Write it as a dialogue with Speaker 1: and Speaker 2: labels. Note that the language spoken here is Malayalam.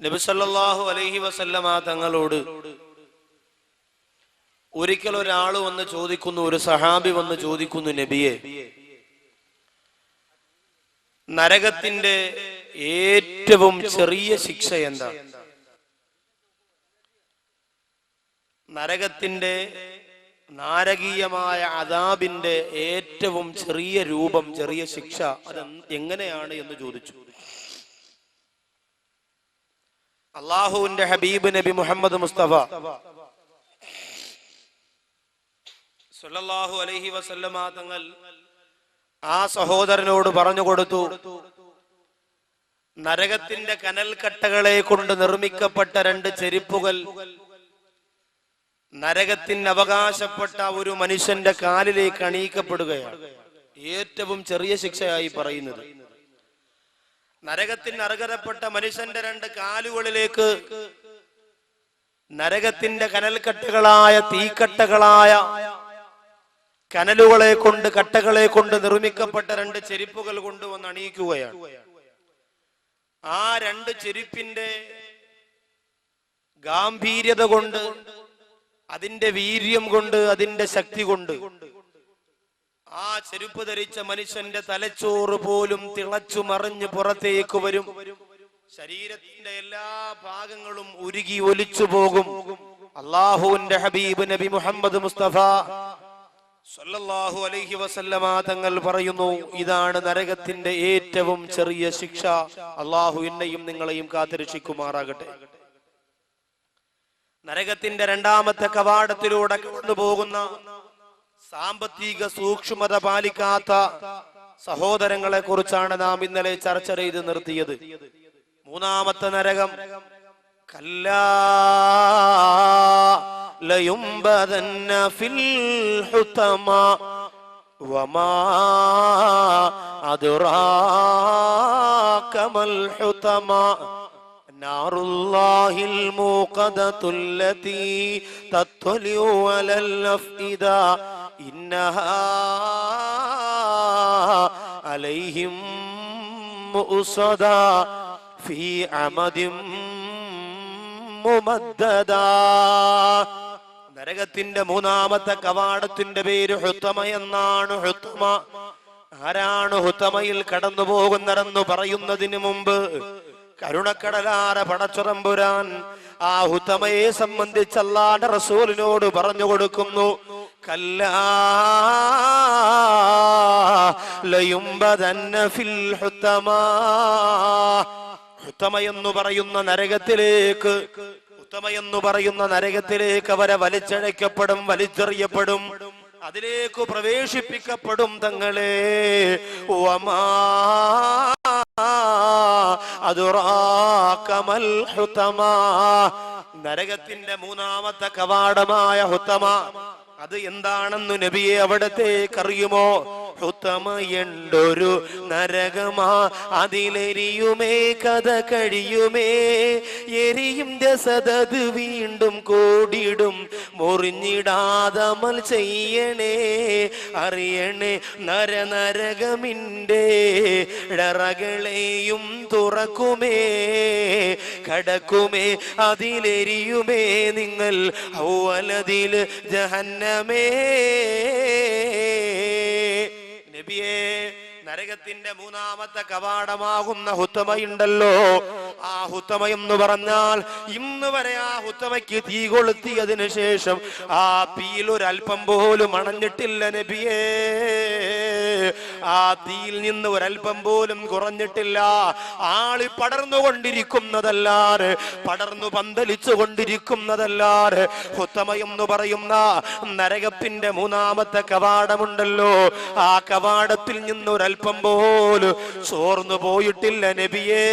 Speaker 1: നബിസല്ലാഹു അലൈഹി വസല്ലമ തങ്ങളോട് ഒരിക്കൽ ഒരാൾ വന്ന് ചോദിക്കുന്നു ഒരു സഹാബി വന്ന് ചോദിക്കുന്നു നബിയെ നരകത്തിന്റെ ഏറ്റവും ചെറിയ ശിക്ഷ എന്താ? നരകത്തിന്റെ നാരകീയമായ അതാബിന്റെ ഏറ്റവും ചെറിയ രൂപം ചെറിയ ശിക്ഷ അത് എങ്ങനെയാണ് എന്ന് ചോദിച്ചു. അള്ളാഹുവിന്റെ ഹബീബ് നബി മുഹമ്മദ് മുസ്തഫ. സല്ലല്ലാഹു അലൈഹി വസല്ലമ തങ്ങൾ ആ സഹോദരനോട് പറഞ്ഞു കൊടുത്തു നരകത്തിന്റെ കനൽക്കട്ടകളെ കൊണ്ട് നിർമ്മിക്കപ്പെട്ട രണ്ട് ചെരിപ്പുകൾ നരകത്തിന് അവകാശപ്പെട്ട ഒരു മനുഷ്യന്റെ കാലിലേക്ക് അണിയിക്കപ്പെടുകയാണ്. ഏറ്റവും ചെറിയ ശിക്ഷയായി പറയുന്നത്. നരകത്തിന് അർഹതപ്പെട്ട മനുഷ്യന്റെ രണ്ട് കാലുകളിലേക്ക് നരകത്തിന്റെ കനൽക്കട്ടകളായ തീക്കട്ടകളായ കനലുകളെ കൊണ്ട് കട്ടകളെ കൊണ്ട് നിർമ്മിക്കപ്പെട്ട രണ്ട് ചെരുപ്പുകൾ കൊണ്ടുവന്ന് അണിയിക്കുകയാണ്. ആ രണ്ട് ചെരുപ്പിന്റെ ഗാംഭീര്യത കൊണ്ട് അതിന്റെ വീര്യം കൊണ്ട് അതിന്റെ ശക്തി കൊണ്ട് ആ ചെരുപ്പ് ധരിച്ച മനുഷ്യന്റെ തലച്ചോറ് പോലും തിളച്ചു മറിഞ്ഞ് പുറത്തേക്ക് വരും. ശരീരത്തിന്റെ എല്ലാ ഭാഗങ്ങളും ഉരുകി ഒലിച്ചു പോകും. അള്ളാഹുവിന്റെ ഹബീബ് നബി മുഹമ്മദ് മുസ്തഫ സല്ലല്ലാഹു അലൈഹി വസല്ലമ തങ്ങൾ പറയുന്നു ഇതാണ് നരകത്തിന്റെ ഏറ്റവും ചെറിയ ശിക്ഷ. അള്ളാഹു എന്നെയും നിങ്ങളെയും കാത്തിരക്ഷിക്കുമാറാകട്ടെ. നരകത്തിന്റെ രണ്ടാമത്തെ കവാടത്തിലൂടെ കടന്നു പോകുന്ന സാമ്പത്തിക സൂക്ഷ്മത പാലിക്കാത്ത സഹോദരങ്ങളെ കുറിച്ചാണ് നാം ഇന്നലെ ചർച്ച ചെയ്ത് നിർത്തിയത് മൂന്നാമത്തെ നരകം കല്ലാ ലയുംബദന്ന ഫിൽ ഹുതമ വമാ അദ്റാക മൽ ഹുതമ نار الله الموقدة التي تطلع على الأفئدة إنها عليهم مؤصدا في عمد ممددا നരകത്തിന്റെ മൂന്നാമത്തെ കവാടത്തിന്റെ പേര് ഹുത്തമ എന്നാണ് ഹുത്തമ ആരാണ് ഹുത്തമയിൽ കടന്നു പോകുന്നതെന്ന് പറയുന്നതിന് മുമ്പ് കരുണക്കടലാര പടച്ചുറമ്പുരാൻ ആ ഹുത്തമയെ സംബന്ധിച്ച് അല്ലാന്റെ റസൂലിനോട് പറഞ്ഞു കൊടുക്കുന്നു ഹുത്തമാ. എന്ന് പറയുന്ന നരകത്തിലേക്ക് ഉത്തമ എന്ന് പറയുന്ന നരകത്തിലേക്ക് അവരെ വലിച്ചഴയ്ക്കപ്പെടും വലിച്ചെറിയപ്പെടും. അതിലേക്ക് പ്രവേശിപ്പിക്കപ്പെടും തങ്ങളെ. വമാ അതുറാക്കമൽ ഹുതമ നരകത്തിന്റെ മൂന്നാമത്തെ കവാടമായ ഹുത്തമ. അത് എന്താണെന്ന് നബിയെ അവിടത്തേക്ക് അറിയുമോ? ഹുത്തമയുണ്ടൊരു നരകമാ അതിലെരിയുമേ കഥ കഴിയുമേ. എരിയും രസതത് വീണ്ടും കൂടിടും മുറിഞ്ഞിടാതമൽ ചെയ്യണേ. അറിയണേ നരനരകമിന്റെ ഇടറകളെയും തുറക്കുമേ. കടക്കുമേ അതിലെരിയുമേ നിങ്ങൾ ഔവലതിൽ ജഹന്നമേ. നബിയേ നരകത്തിന്റെ മൂന്നാമത്തെ കവാടമാകുന്ന ഹുത്തമയുണ്ടല്ലോ. ആ ഹുത്തമ എന്ന് പറഞ്ഞാൽ ഇന്ന് വരെ ആ ഹുത്തമയ്ക്ക് തീ കൊളുത്തിയതിനു ശേഷം ആ പീലൊരൽപ്പം പോലും അണഞ്ഞിട്ടില്ല നബിയേ. ആ തീയിൽ നിന്ന് ഒരൽപ്പം പോലും കുറഞ്ഞിട്ടില്ല. ആളി പടർന്നുകൊണ്ടിരിക്കുന്നതല്ലാറ് പടർന്നു പന്തലിച്ചു കൊണ്ടിരിക്കുന്നതല്ലാറ് ഹുത്തമയെന്ന് പറയുന്ന നരകപ്പിന്റെ മൂന്നാമത്തെ കവാടമുണ്ടല്ലോ. ആ കവാടത്തിൽ നിന്ന് ഒരല്പം പോലും ചോർന്നു പോയിട്ടില്ല നബിയേ.